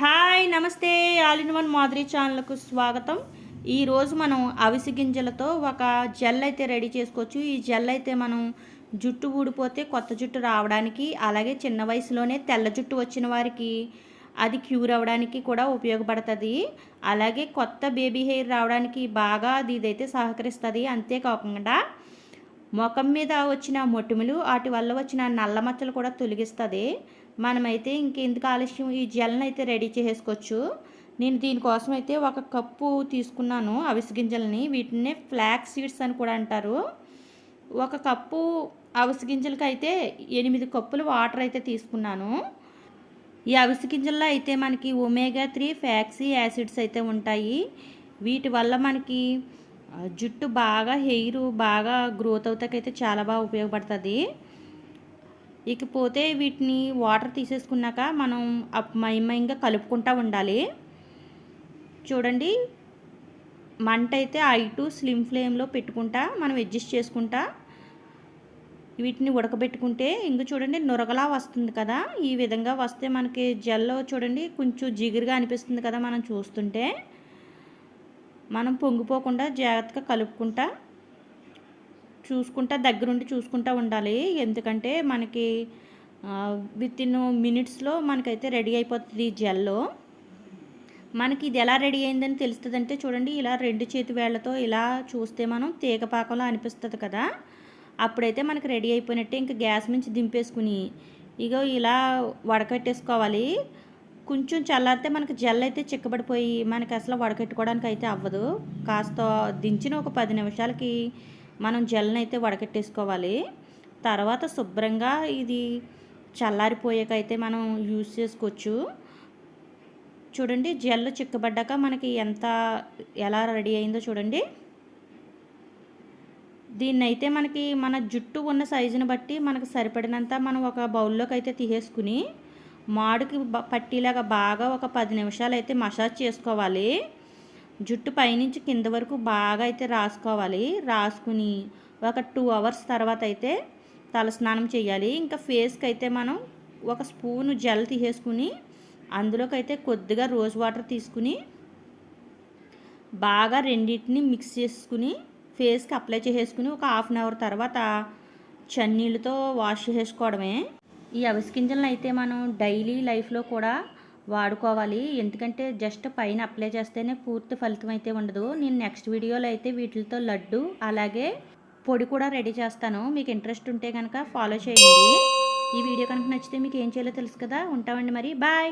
Hi నమస్తే. All in one Madhuri ఛానల్కు స్వాగతం. ఈరోజు మనం అవిసి గింజలతో ఒక జెల్ అయితే రెడీ చేసుకోవచ్చు. ఈ జెల్ అయితే మనం జుట్టు ఊడిపోతే కొత్త జుట్టు రావడానికి అలాగే చిన్న వయసులోనే తెల్ల జుట్టు వచ్చిన వారికి అది క్యూర్ అవ్వడానికి కూడా ఉపయోగపడుతుంది. అలాగే కొత్త బేబీ హెయిర్ రావడానికి బాగా అది ఇదైతే సహకరిస్తుంది. అంతేకాకుండా ముఖం మీద వచ్చిన మొటిములు వాటి వల్ల వచ్చిన నల్ల మచ్చలు కూడా తొలగిస్తుంది. మనమైతే ఇంకెందుకు ఆలస్యం? ఈ జెల్ని అయితే రెడీ చేసుకోవచ్చు నేను దీనికోసం అయితే ఒక కప్పు తీసుకున్నాను అవిసి గింజల్ని. వీటినే ఫ్లాక్ సీడ్స్ అని కూడా అంటారు. ఒక కప్పు అవిసి గింజలకి అయితే ఎనిమిది కప్పులు వాటర్ అయితే తీసుకున్నాను. ఈ అవిసి గింజల్లో అయితే మనకి ఒమేగా త్రీ ఫ్యాక్సీ యాసిడ్స్ అయితే ఉంటాయి. వీటి వల్ల మనకి జుట్టు బాగా హెయిర్ బాగా గ్రోత్ అవుతాకైతే చాలా బాగా ఉపయోగపడుతుంది. ఇకపోతే వీటిని వాటర్ తీసేసుకున్నాక మనం అప్ మయమయంగా కలుపుకుంటూ ఉండాలి. చూడండి మంట అయితే ఐ టు స్లిమ్ ఫ్లేమ్లో పెట్టుకుంటా మనం అడ్జస్ట్ చేసుకుంటా. వీటిని ఉడకబెట్టుకుంటే ఇంక చూడండి నురగలా వస్తుంది కదా. ఈ విధంగా వస్తే మనకి జెల్లో చూడండి కొంచెం జిగురుగా అనిపిస్తుంది కదా మనం చూస్తుంటే. మనం పొంగిపోకుండా జాగ్రత్తగా కలుపుకుంటా. చూసుకుంటా దగ్గరుండి చూసుకుంటా ఉండాలి. ఎందుకంటే మనకి విత్ ఇన్ మినిట్స్లో మనకైతే రెడీ అయిపోతుంది ఈ జెల్లో మనకి ఇది ఎలా రెడీ అయిందని తెలుస్తుందంటే చూడండి ఇలా రెండు చేతి వేళ్ళతో ఇలా చూస్తే మనం తీగపాకంలో అనిపిస్తుంది కదా. అప్పుడైతే మనకి రెడీ అయిపోయినట్టే ఇంకా గ్యాస్ నుంచి దింపేసుకుని ఇగో ఇలా వడకట్టేసుకోవాలి. కొంచెం చల్లారితే మనకి జెల్ అయితే చిక్కబడిపోయి మనకి అసలు వడకెట్టుకోవడానికి అయితే అవ్వదు. కాస్త దించిన ఒక పది నిమిషాలకి మనం జెల్ని అయితే వడకట్టేసుకోవాలి. తర్వాత శుభ్రంగా ఇది చల్లారిపోయాక అయితే మనం యూజ్ చేసుకోవచ్చు. చూడండి జెల్ చిక్కబడ్డాక మనకి ఎంత ఎలా రెడీ అయిందో చూడండి. దీన్ని అయితే మనకి మన జుట్టు ఉన్న సైజుని బట్టి మనకు సరిపడినంత మనం ఒక బౌల్లోకి అయితే తీసేసుకుని మాడుకి పట్టిలాగా పట్టీలాగా బాగా ఒక పది నిమిషాలు అయితే మసాజ్ చేసుకోవాలి. జుట్టు పైనుంచి కింద వరకు బాగా అయితే రాసుకోవాలి. రాసుకుని ఒక టూ అవర్స్ తర్వాత అయితే తలస్నానం చేయాలి. ఇంకా ఫేస్కి అయితే మనం ఒక స్పూను జెల్ తీసేసుకుని అందులోకి అయితే కొద్దిగా రోజ్ వాటర్ తీసుకుని బాగా రెండింటిని మిక్స్ చేసుకుని ఫేస్కి అప్లై చేసేసుకుని ఒక హాఫ్ అన్ అవర్ తర్వాత చన్నీళ్ళతో వాష్ చేసుకోవడమే ఈ అవిసి గింజలను అయితే మనం డైలీ లైఫ్లో కూడా వాడుకోవాలి. ఎందుకంటే జస్ట్ పైన అప్లై చేస్తేనే పూర్తి ఫలితం అయితే ఉండదు. నేను నెక్స్ట్ వీడియోలో అయితే వీటితో లడ్డు అలాగే పొడి కూడా రెడీ చేస్తాను. మీకు ఇంట్రెస్ట్ ఉంటే కనుక ఫాలో చేయండి. ఈ వీడియో కనుక నచ్చితే మీకు ఏం చేయాలో తెలుసు కదా? ఉంటామండి మరి. బాయ్